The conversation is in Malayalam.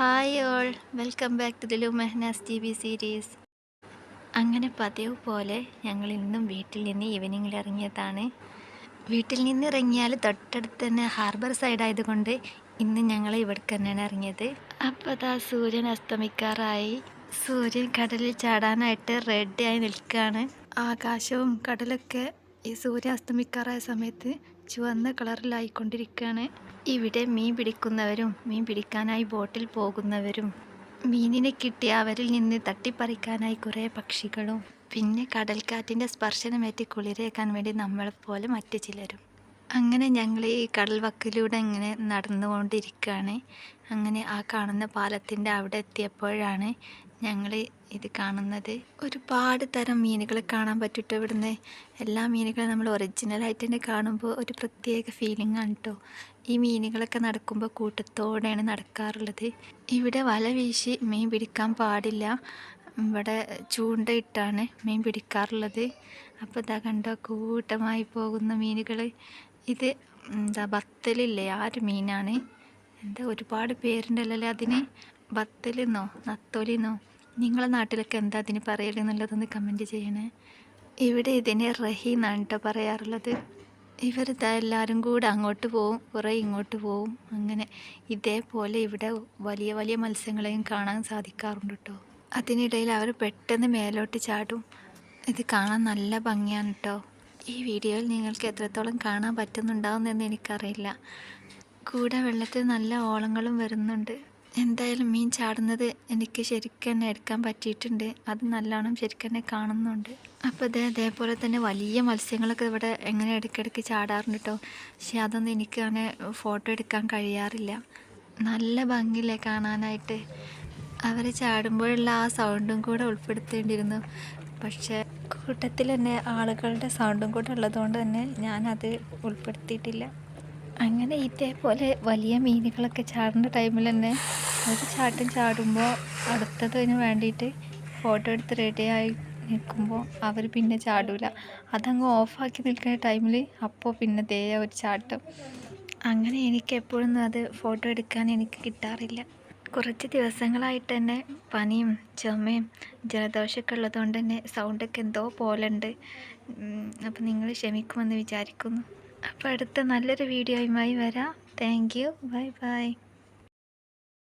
Hi all welcome back to Dilu Mehnaz T V series അങ്ങനെ പതിവ് പോലെ ഞങ്ങൾ ഇന്നും വീട്ടിൽ നിന്ന് ഈവനിങ്ങിൽ ഇറങ്ങിയതാണ്. വീട്ടിൽ നിന്ന് ഇറങ്ങിയാൽ തൊട്ടടുത്ത് തന്നെ ഹാർബർ സൈഡ് ആയതുകൊണ്ട് ഇന്ന് ഞങ്ങൾ ഇവിടേക്ക് തന്നെയാണ് ഇറങ്ങിയത്. അപ്പോൾ അതാ സൂര്യൻ അസ്തമിക്കാറായി. സൂര്യൻ കടലിൽ ചാടാനായിട്ട് റെഡിയായി നിൽക്കുകയാണ്. ആകാശവും കടലൊക്കെ ഈ സൂര്യൻ അസ്തമിക്കാറായ സമയത്ത് ചുവന്ന കളറിലായിക്കൊണ്ടിരിക്കുകയാണ് ഇവിടെ മീൻ പിടിക്കുന്നവരും മീൻ പിടിക്കാനായി ബോട്ടിൽ പോകുന്നവരും മീനിനെ കിട്ടിയ അവരിൽ നിന്ന് തട്ടിപ്പറിക്കാനായി കുറേ പക്ഷികളും പിന്നെ കടൽക്കാറ്റിന്റെ സ്പർശനമേറ്റ് കുളിരേക്കാൻ വേണ്ടി നമ്മളെപ്പോലെ മറ്റു ചിലരും. അങ്ങനെ ഞങ്ങൾ ഈ കടൽ വക്കിലൂടെ ഇങ്ങനെ നടന്നുകൊണ്ടിരിക്കുകയാണ്. അങ്ങനെ ആ കാണുന്ന പാലത്തിന്റെ അവിടെ എത്തിയപ്പോഴാണ് ഞങ്ങൾ ഇത് കാണുന്നത് ഒരുപാട് തരം മീനുകൾ കാണാൻ പറ്റിട്ട് ഇവിടുന്ന്. എല്ലാ മീനുകളും നമ്മൾ ഒറിജിനലായിട്ട് തന്നെ കാണുമ്പോൾ ഒരു പ്രത്യേക ഫീലിംഗ് ആണ് കേട്ടോ ഈ മീനുകളൊക്കെ നടക്കുമ്പോൾ കൂട്ടത്തോടെയാണ് നടക്കാറുള്ളത്. ഇവിടെ വല വീശി മീൻ പിടിക്കാൻ പാടില്ല. ഇവിടെ ചൂണ്ടയിട്ടാണ് മീൻ പിടിക്കാറുള്ളത്. അപ്പോൾ ഇതാ കണ്ടോ കൂട്ടമായി പോകുന്ന മീനുകൾ ഇത് എന്താ ബത്തലില്ലേ ആ ഒരു മീനാണ്. എന്താ ഒരുപാട് പേരുണ്ടല്ലോ അതിന്? ബത്തലെന്നോ നത്തോലിന്നോ നിങ്ങളെ നാട്ടിലൊക്കെ എന്താ അതിന് പറയലെന്നുള്ളതൊന്ന് കമന്റ് ചെയ്യണേ. ഇവിടെ ഇതിനെ റഹി എന്നാണ് കേട്ടോ പറയാറുള്ളത്. ഇവരിതാ എല്ലാവരും കൂടെ അങ്ങോട്ട് പോവും കുറേ ഇങ്ങോട്ട് പോവും. അങ്ങനെ ഇതേപോലെ ഇവിടെ വലിയ വലിയ മത്സ്യങ്ങളെയും കാണാൻ സാധിക്കാറുണ്ട് കേട്ടോ അതിനിടയിൽ അവർ പെട്ടെന്ന് മേലോട്ട് ചാടും. ഇത് കാണാൻ നല്ല ഭംഗിയാണ് കേട്ടോ ഈ വീഡിയോയിൽ നിങ്ങൾക്ക് എത്രത്തോളം കാണാൻ പറ്റുന്നുണ്ടാവുന്നെന്ന് എനിക്കറിയില്ല. കൂടെ വെള്ളത്തിൽ നല്ല ഓളങ്ങളും വരുന്നുണ്ട്. എന്തായാലും മീൻ ചാടുന്നത് എനിക്ക് ശരിക്കും തന്നെ എടുക്കാൻ പറ്റിയിട്ടുണ്ട്. അത് നല്ലോണം ശരിക്കും തന്നെ കാണുന്നുണ്ട്. അപ്പോൾ അതേ അതേപോലെ തന്നെ വലിയ മത്സ്യങ്ങളൊക്കെ ഇവിടെ എങ്ങനെ ഇടയ്ക്കിടയ്ക്ക് ചാടാറുണ്ട് കേട്ടോ പക്ഷേ അതൊന്നും എനിക്ക് അങ്ങനെ ഫോട്ടോ എടുക്കാൻ കഴിയാറില്ല. നല്ല ഭംഗിയില്ലേ കാണാനായിട്ട്. അവർ ചാടുമ്പോഴുള്ള ആ സൗണ്ടും കൂടെ ഉൾപ്പെടുത്തേണ്ടിയിരുന്നു. പക്ഷേ കൂട്ടത്തിൽ തന്നെ ആളുകളുടെ സൗണ്ടും കൂടെ ഉള്ളതുകൊണ്ട് തന്നെ ഞാനത് ഉൾപ്പെടുത്തിയിട്ടില്ല. അങ്ങനെ ഇതേപോലെ വലിയ മീനുകളൊക്കെ ചാടുന്ന ടൈമിൽ തന്നെ ഒരു ചാട്ടം ചാടുമ്പോൾ അടുത്തതിന് വേണ്ടിയിട്ട് ഫോട്ടോ എടുത്ത് റെഡിയായി നിൽക്കുമ്പോൾ അവർ പിന്നെ ചാടൂല. അതങ്ങ് ഓഫാക്കി നിൽക്കുന്ന ടൈമിൽ അപ്പോൾ പിന്നെ ദേ ഒരു ചാട്ടം. അങ്ങനെ എനിക്ക് എപ്പോഴും അത് ഫോട്ടോ എടുക്കാൻ എനിക്ക് കിട്ടാറില്ല. കുറച്ച് ദിവസങ്ങളായിട്ട് തന്നെ പനിയും ചുമയും ജലദോഷമൊക്കെ ഉള്ളതുകൊണ്ട് തന്നെ സൗണ്ടൊക്കെ എന്തോ പോലെ ഉണ്ട് അപ്പോൾ നിങ്ങൾ ക്ഷമിക്കുമെന്ന് വിചാരിക്കുന്നു. അപ്പോൾ അടുത്ത നല്ലൊരു വീഡിയോയുമായി വരാം. Thank you. Bye bye.